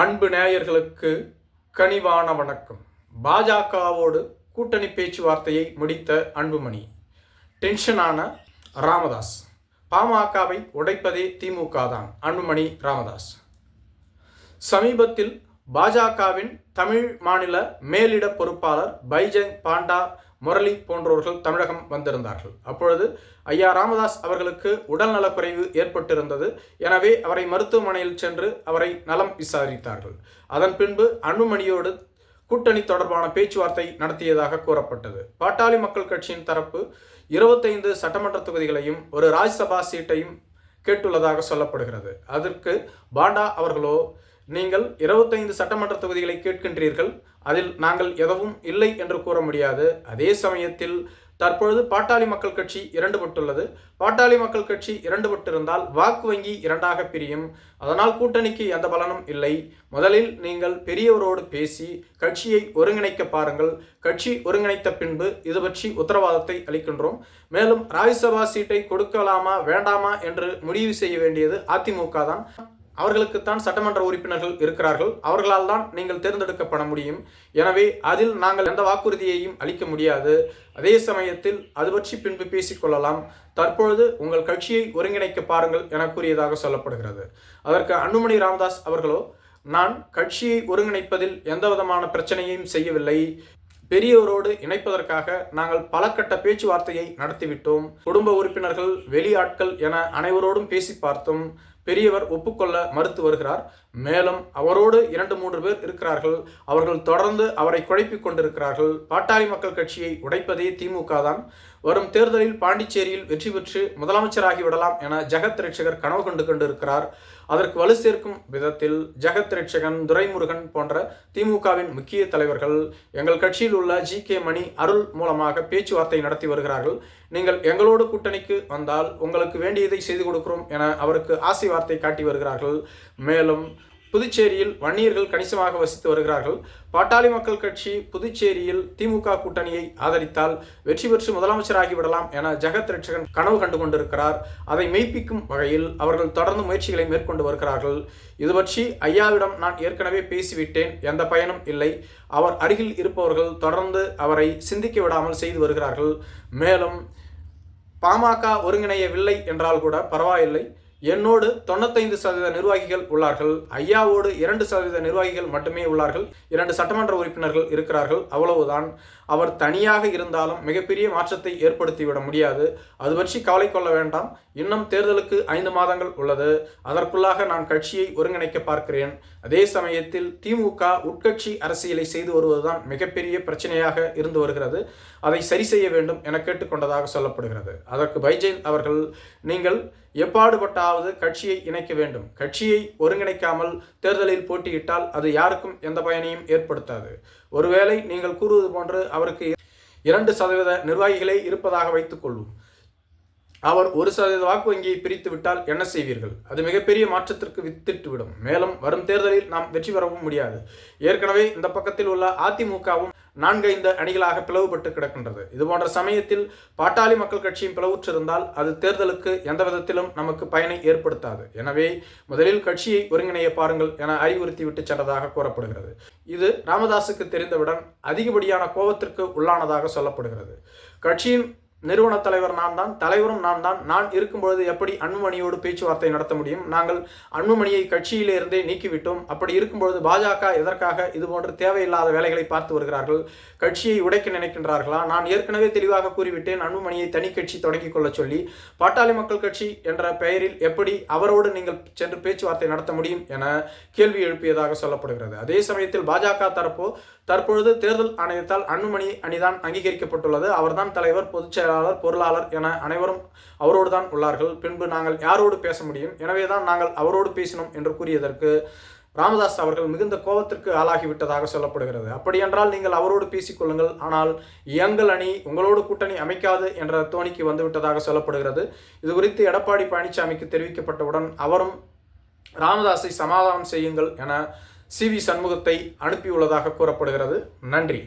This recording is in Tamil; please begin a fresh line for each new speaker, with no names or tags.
அன்பு நேயர்களுக்கு கனிவான வணக்கம். பாஜகவோடு கூட்டணி பேச்சுவார்த்தையை முடித்த அன்புமணி டென்ஷனான ராமதாஸ் பாமகவை உடைப்பதே திமுக தான் அன்புமணி ராமதாஸ். சமீபத்தில் பாஜகவின் தமிழ் மாநில மேலிட பொறுப்பாளர் பைஜங் பாண்டா முரளி போன்றவர்கள் தமிழகம் வந்திருந்தார்கள். அப்பொழுது ஐயா ராமதாஸ் அவர்களுக்கு உடல் நலக்குறைவு ஏற்பட்டிருந்தது. எனவே அவரை மருத்துவமனையில் சென்று அவரை நலம் விசாரித்தார்கள். அதன் பின்பு அன்புமணியோடு கூட்டணி தொடர்பான பேச்சுவார்த்தை நடத்தியதாக கூறப்பட்டது. பாட்டாளி மக்கள் கட்சியின் தரப்பு இருபத்தைந்து சட்டமன்ற தொகுதிகளையும் ஒரு ராஜ்சபா சீட்டையும் கேட்டுள்ளதாக சொல்லப்படுகிறது. அதற்கு பாண்டா அவர்களோ நீங்கள் இருபத்தைந்து சட்டமன்ற தொகுதிகளை கேட்கின்றீர்கள் அதில் நாங்கள் எதுவும் இல்லை என்று கூற முடியாது. அதே சமயத்தில் தற்பொழுது பாட்டாளி மக்கள் கட்சி இரண்டுபட்டுள்ளது பாட்டாளி மக்கள் கட்சி இரண்டுபட்டிருந்தால் வாக்கு வங்கி இரண்டாக பிரியும். அதனால் கூட்டணிக்கு எந்த பலனும் இல்லை. முதலில் நீங்கள் பெரியவரோடு பேசி கட்சியை ஒருங்கிணைக்க பாருங்கள். கட்சி ஒருங்கிணைத்த பின்பு இது பற்றி உத்தரவாதத்தை அளிக்கின்றோம். மேலும் ராஜ்யசபா சீட்டை கொடுக்கலாமா வேண்டாமா என்று முடிவு செய்ய வேண்டியது அதிமுக தான். அவர்களுக்குத்தான் சட்டமன்ற உறுப்பினர்கள் இருக்கிறார்கள். அவர்களால் தான் நீங்கள் தேர்ந்தெடுக்கப்பட முடியும். எனவே அதில் நாங்கள் எந்த வாக்குறுதியையும் அளிக்க முடியாது. அதே சமயத்தில் அது பற்றி பின்பு பேசிக்கொள்ளலாம். தற்பொழுது உங்கள் கட்சியை ஒருங்கிணைக்க பாருங்கள் என கூறியதாக சொல்லப்படுகிறது. அதற்கு அன்புமணி ராமதாஸ் அவர்களோ நான் கட்சியை ஒருங்கிணைப்பதில் எந்த விதமான பிரச்சனையும் செய்யவில்லை. பெரியவரோடு இணைப்பதற்காக நாங்கள் பல கட்ட பேச்சுவார்த்தையை நடத்திவிட்டோம். குடும்ப உறுப்பினர்கள் வெளியாட்கள் என அனைவரோடும் பேசி பார்த்தோம். பெரியவர் ஒப்புக்கொள்ள மறுத்து வருகிறார். மேலும் அவரோடு இரண்டு மூன்று பேர் இருக்கிறார்கள். அவர்கள் தொடர்ந்து அவரை குழப்பிக் கொண்டிருக்கிறார்கள். பாட்டாளி மக்கள் கட்சியை உடைப்பதே திமுக தான். வரும் தேர்தலில் பாண்டிச்சேரியில் வெற்றி பெற்று முதலமைச்சராகி விடலாம் என ஜெகத் ரட்சகர் கனவு கண்டு கொண்டிருக்கிறார். அதற்கு வலு சேர்க்கும் விதத்தில் ஜெகத் ரட்சகன் துரைமுருகன் போன்ற திமுகவின் முக்கிய தலைவர்கள் எங்கள் கட்சியில் உள்ள ஜி. கே. மணி அருள் மூலமாக பேச்சுவார்த்தை நடத்தி வருகிறார்கள். நீங்கள் எங்களோடு கூட்டணிக்கு வந்தால் உங்களுக்கு வேண்டியதை செய்து கொடுக்கிறோம் என அவருக்கு ஆசை வார்த்தை காட்டி வருகிறார்கள். மேலும் புதுச்சேரியில் வன்னியர்கள் கணிசமாக வசித்து வருகிறார்கள். பாட்டாளி மக்கள் கட்சி புதுச்சேரியில் திமுக கூட்டணியை ஆதரித்தால் வெற்றி பெற்று முதலமைச்சராகி விடலாம் என ஜெகத் ரட்சகன் கனவு கண்டு கொண்டிருக்கிறார். அதை மெய்ப்பிக்கும் வகையில் அவர்கள் தொடர்ந்து முயற்சிகளை மேற்கொண்டு வருகிறார்கள். இது பற்றி ஐயாவிடம் நான் ஏற்கனவே பேசிவிட்டேன். எந்த பயனும் இல்லை. அவர் அருகில் இருப்பவர்கள் தொடர்ந்து அவரை சிந்திக்க விடாமல் செய்து வருகிறார்கள். மேலும் பாமக ஒருங்கிணையவில்லை என்றால் கூட பரவாயில்லை. என்னோடு தொண்ணூத்தைந்து சதவீத நிர்வாகிகள் உள்ளார்கள். ஐயாவோடு இரண்டு சதவீத நிர்வாகிகள் மட்டுமே உள்ளார்கள். இரண்டு சட்டமன்ற உறுப்பினர்கள் இருக்கிறார்கள். அவ்வளவுதான். அவர் தனியாக இருந்தாலும் மிகப்பெரிய மாற்றத்தை ஏற்படுத்திவிட முடியாது. அது பற்றி கவலை கொள்ள வேண்டாம். இன்னும் தேர்தலுக்கு ஐந்து மாதங்கள் உள்ளது. அதற்குள்ளாக நான் கட்சியை ஒருங்கிணைக்க பார்க்கிறேன். அதே சமயத்தில் திமுக உட்கட்சி அரசியலை செய்து வருவதுதான் மிகப்பெரிய பிரச்சனையாக இருந்து வருகிறது. அதை சரி செய்ய வேண்டும் என கேட்டுக்கொண்டதாக சொல்லப்படுகிறது. அதற்கு பைஜெயந்த் அவர்கள் நீங்கள் எப்பாடுபட்டாவது கட்சியை இணைக்க வேண்டும். கட்சியை ஒருங்கிணைக்காமல் தேர்தலில் போட்டியிட்டால் அது யாருக்கும் எந்த பயனையும் ஏற்படுத்தாது. ஒருவேளை நீங்கள் கூறுவது போன்று அவருக்கு இரண்டு சதவீத நிர்வாகிகளே இருப்பதாக வைத்துக் கொள்வோம் அவர் ஒரு சதவீத வாக்கு வங்கியை பிரித்து விட்டால் என்ன செய்வீர்கள்? அது மிகப்பெரிய மாற்றத்திற்கு வித்திட்டுவிடும். மேலும் வரும் தேர்தலில் நாம் வெற்றி பெறவும் முடியாது. ஏற்கனவே இந்த பக்கத்தில் உள்ள அதிமுகவும் நான்கைந்து அணிகளாக பிளவுபட்டு கிடக்கின்றது. இது போன்ற சமயத்தில் பாட்டாளி மக்கள் கட்சியும் பிளவுற்றிருந்தால் அது தேர்தலுக்கு எந்த விதத்திலும் நமக்கு பயனை ஏற்படுத்தாது. எனவே முதலில் கட்சியை ஒருங்கிணைய பாருங்கள் என அறிவுறுத்தி விட்டு சென்றதாக கூறப்படுகிறது. இது ராமதாசுக்கு தெரிந்தவுடன் அதிகப்படியான கோபத்திற்கு உள்ளானதாக சொல்லப்படுகிறது. கட்சியின் நிறுவன தலைவர் நான் தான் தலைவரும் நான் தான் நான் இருக்கும்பொழுது எப்படி அன்புமணியோடு பேச்சுவார்த்தை நடத்த முடியும்? நாங்கள் அன்புமணியை கட்சியிலிருந்தே நீக்கிவிட்டோம். அப்படி இருக்கும்பொழுது பாஜக எதற்காக இதுபோன்று தேவையில்லாத வேலைகளை பார்த்து வருகிறார்கள்? கட்சியை உடைக்க நினைக்கின்றார்களா? நான் ஏற்கனவே தெளிவாக கூறிவிட்டேன். அன்புமணியை தனி கட்சி தொடங்கிக் கொள்ள சொல்லி பாட்டாளி மக்கள் கட்சி என்ற பெயரில் எப்படி அவரோடு நீங்கள் சென்று பேச்சுவார்த்தை நடத்த முடியும் என கேள்வி எழுப்பியதாக சொல்லப்படுகிறது. அதே சமயத்தில் பாஜக தரப்போ தற்பொழுது தேர்தல் ஆணையத்தால் அன்புமணி அணிதான் அங்கீகரிக்கப்பட்டுள்ளது. அவர்தான் தலைவர் பொதுச் செயலாளர் பொருளாளர் என அனைவரும் அவரோடு தான் உள்ளார்கள். பின்பு நாங்கள் யாரோடு பேச முடியும்? எனவே தான் நாங்கள் அவரோடு பேசினோம் என்று கூறியதற்கு ராமதாஸ் அவர்கள் மிகுந்த கோபத்திற்கு ஆளாகிவிட்டதாக சொல்லப்படுகிறது. அப்படியென்றால் நீங்கள் அவரோடு பேசிக்கொள்ளுங்கள் ஆனால் எங்கள் அணி உங்களோடு கூட்டணி அமைக்காது என்ற தோணிக்கு வந்துவிட்டதாக சொல்லப்படுகிறது. இது குறித்து எடப்பாடி பழனிசாமிக்கு தெரிவிக்கப்பட்டவுடன் அவரும் ராமதாஸை சமாதானம் செய்யுங்கள் என சி வி சண்முகத்தை அனுப்பியுள்ளதாக கூறப்படுகிறது. நன்றி.